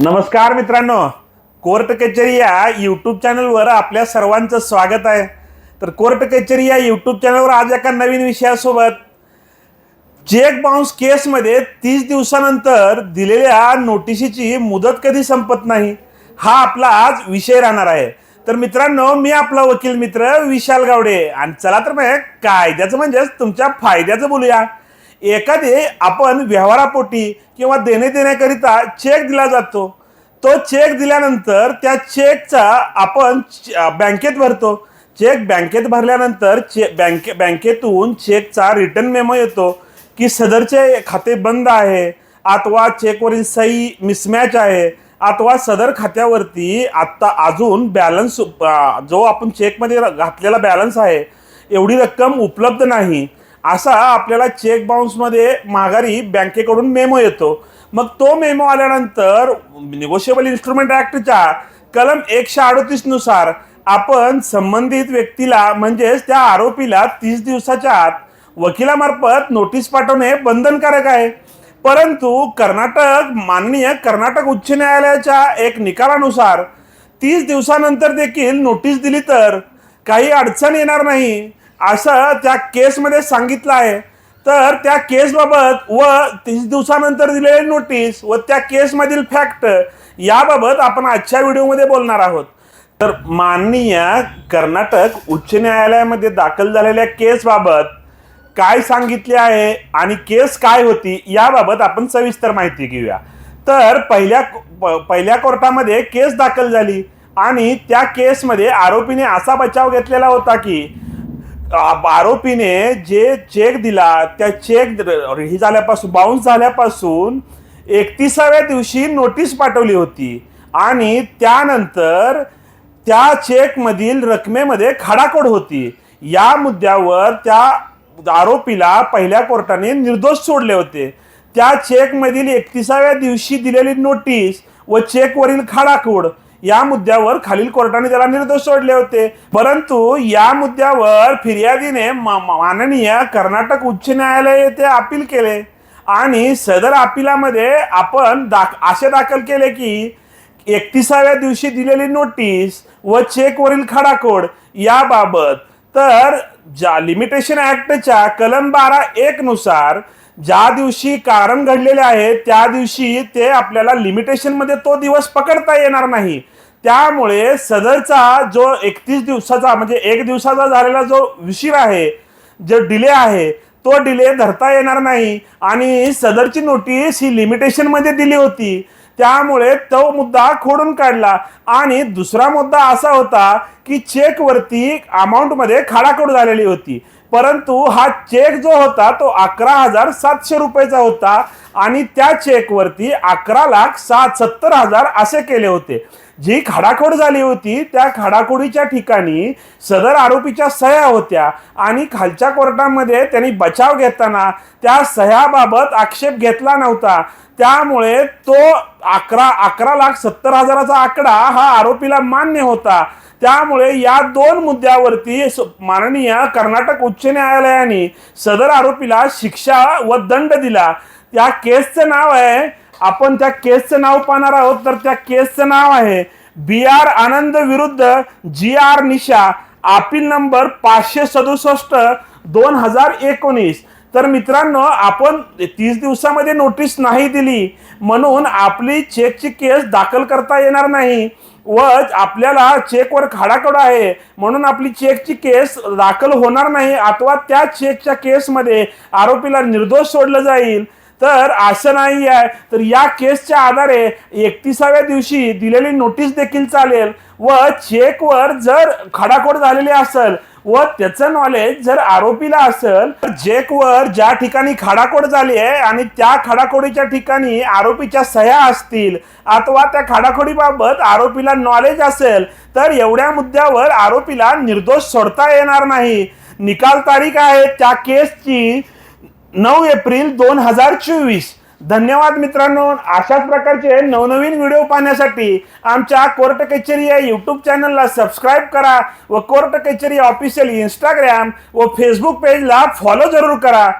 नमस्कार मित्रांनो कोर्ट कचेरी या यूट्यूब चॅनलवर आपल्या सर्वांचं स्वागत आहे. तर कोर्ट कचेरी या यूट्यूब चॅनलवर आज एका नवीन विषयासोबत चेक बाउन्स केसमध्ये तीस दिवसानंतर दिलेल्या नोटिशीची मुदत कधी संपत नाही हा आपला आज विषय राहणार आहे. तर मित्रांनो मी आपला वकील मित्र विशाल गावडे. आणि चला तर मग कायद्याचं म्हणजेच तुमच्या फायद्याचं बोलूया. एखादे आपण व्यवहारापोटी किंवा देणे देण्याकरिता चेक दिला जातो. तो चेक दिल्यानंतर त्या चेकचा आपण बँकेत भरतो. चेक बँकेत भरल्यानंतर चे बँके बँकेतून चेकचा रिटर्न मेमो येतो की सदरचे खाते बंद आहे अथवा चेकवरील सही मिसमॅच आहे अथवा सदर खात्यावरती आत्ता अजून बॅलन्स जो आपण चेकमध्ये घातलेला बॅलन्स आहे एवढी रक्कम उपलब्ध नाही. असा आपल्याला चेक बाउन्समध्ये माघारी बँकेकडून मेमो येतो. मग तो मेमो आल्यानंतर निगोशिएबल इन्स्ट्रुमेंट ॲक्टच्या कलम एकशे अडतीसनुसार आपण संबंधित व्यक्तीला म्हणजेच त्या आरोपीला तीस दिवसाच्या आत वकिलामार्फत नोटीस पाठवणे बंधनकारक आहे. परंतु कर्नाटक माननीय कर्नाटक उच्च न्यायालयाच्या एक निकालानुसार तीस दिवसानंतर देखील नोटीस दिली तर काही अडचण येणार नाही. असं त्या केसमध्ये सांगितलं आहे. तर त्या केसबाबत व तीस दिवसानंतर दिलेली नोटीस व त्या केसमधील फॅक्ट याबाबत आपण आजच्या व्हिडिओमध्ये बोलणार आहोत. तर माननीय कर्नाटक उच्च न्यायालयामध्ये दाखल झालेल्या केसबाबत काय सांगितले आहे आणि केस काय होती याबाबत आपण सविस्तर माहिती घेऊया. तर पहिल्या पहिल्या कोर्टामध्ये केस दाखल झाली आणि त्या केसमध्ये आरोपीने असा बचाव घेतलेला होता की आरोपीने जे चेक दिला त्या चेक र- हे झाल्यापासून बाउन्स झाल्यापासून एकतीसाव्या दिवशी नोटीस पाठवली होती. आणि त्यानंतर त्या चेकमधील रकमेमध्ये खाडाखोड होती. या मुद्द्यावर त्या आरोपीला पहिल्या कोर्टाने निर्दोष सोडले होते. त्या चेकमधील एकतीसाव्या दिवशी दिलेली नोटीस व चेकवरील खाडाखोड या मुद्द्यावर खालील कोर्टाने त्याला निर्दोष सोडले होते. परंतु या मुद्द्यावर फिर्यादीने माननीय कर्नाटक उच्च न्यायालय येथे अपील केले. आणि सदर अपिलामध्ये आपण दाख असे दाखल केले की एकतीसाव्या दिवशी दिलेली नोटीस व चेकवरील खडाकोड याबाबत तर ज्या लिमिटेशन ॲक्टच्या कलम बारा एक नुसार ज्या दिवशी कारण घडलेले आहे त्या दिवशी ते आपल्याला लिमिटेशनमध्ये तो दिवस पकडता येणार नाही. त्यामुळे सदरचा जो एकतीस दिवसाचा म्हणजे एक दिवसाचा झालेला जो उशीर आहे जो डिले आहे तो डिले धरता येणार नाही. आणि सदरची नोटीस ही लिमिटेशनमध्ये दिली होती. त्यामुळे तो मुद्दा खोडून काढला. आणि दुसरा मुद्दा असा होता की चेकवरती अमाऊंटमध्ये खाडाखोड झालेली होती. परंतु हा चेक जो होता तो अकरा हजार सातशे रुपयाचा होता. आणि त्या चेकवरती अकरा लाख सात सत्तर हजार असे केले होते. जी खाडाखोड झाली होती त्या खाडाखोडीच्या ठिकाणी सदर आरोपीच्या सह्या होत्या आणि खालच्या कोर्टामध्ये त्यांनी बचाव घेताना त्या सह्याबाबत आक्षेप घेतला नव्हता. त्यामुळे तो अकरा अकरा लाख सत्तर हजाराचा आकडा हा आरोपीला मान्य होता. त्यामुळे या दोन मुद्द्यावरती माननीय कर्नाटक उच्च न्यायालयाने सदर आरोपीला शिक्षा व दंड दिला. त्या केसचं नाव आहे आपण त्या केसचं नाव पाहणार आहोत. तर त्या केसचं नाव आहे बी आर आनंद विरुद्ध G R Nisha. Appeal number पाचशे सदुसष्ट दोन हजार एकोणीस. तर मित्रांनो आपण तीस दिवसामध्ये नोटीस नाही दिली. म्हणून आपली चेकची केस दाखल करता येणार नाही. व आपल्याला चेकवर खाडाखोड आहे. म्हणून आपली चेकची केस दाखल होणार नाही. अथवा त्या चेकच्या केसमध्ये आरोपीला निर्दोष सोडलं जाईल. तर असं नाही आहे. तर या केसच्या आधारे एकतीसाव्या दिवशी दिलेली नोटीस देखील चालेल व चेकवर जर खडाखोड झालेली असेल व त्याचं नॉलेज जर आरोपीला असेल तर चेकवर ज्या ठिकाणी खाडाखोड झाली आहे आणि त्या खाडाखोडीच्या ठिकाणी आरोपीच्या सह्या असतील अथवा त्या खाडाखोडीबाबत आरोपीला नॉलेज असेल तर एवढ्या मुद्द्यावर आरोपीला निर्दोष सोडता येणार नाही. निकाल तारीख आहे त्या केसची नऊ एप्रिल दोन हजार चोवीस. धन्यवाद मित्रांनो. अशाच प्रकारचे नवनवीन व्हिडिओ पाहण्यासाठी आमच्या कोर्ट कचेरी या यूट्यूब चॅनलला सबस्क्राईब करा व कोर्ट कचेरी ऑफिशियल इंस्टाग्राम व फेसबुक पेजला फॉलो जरूर करा.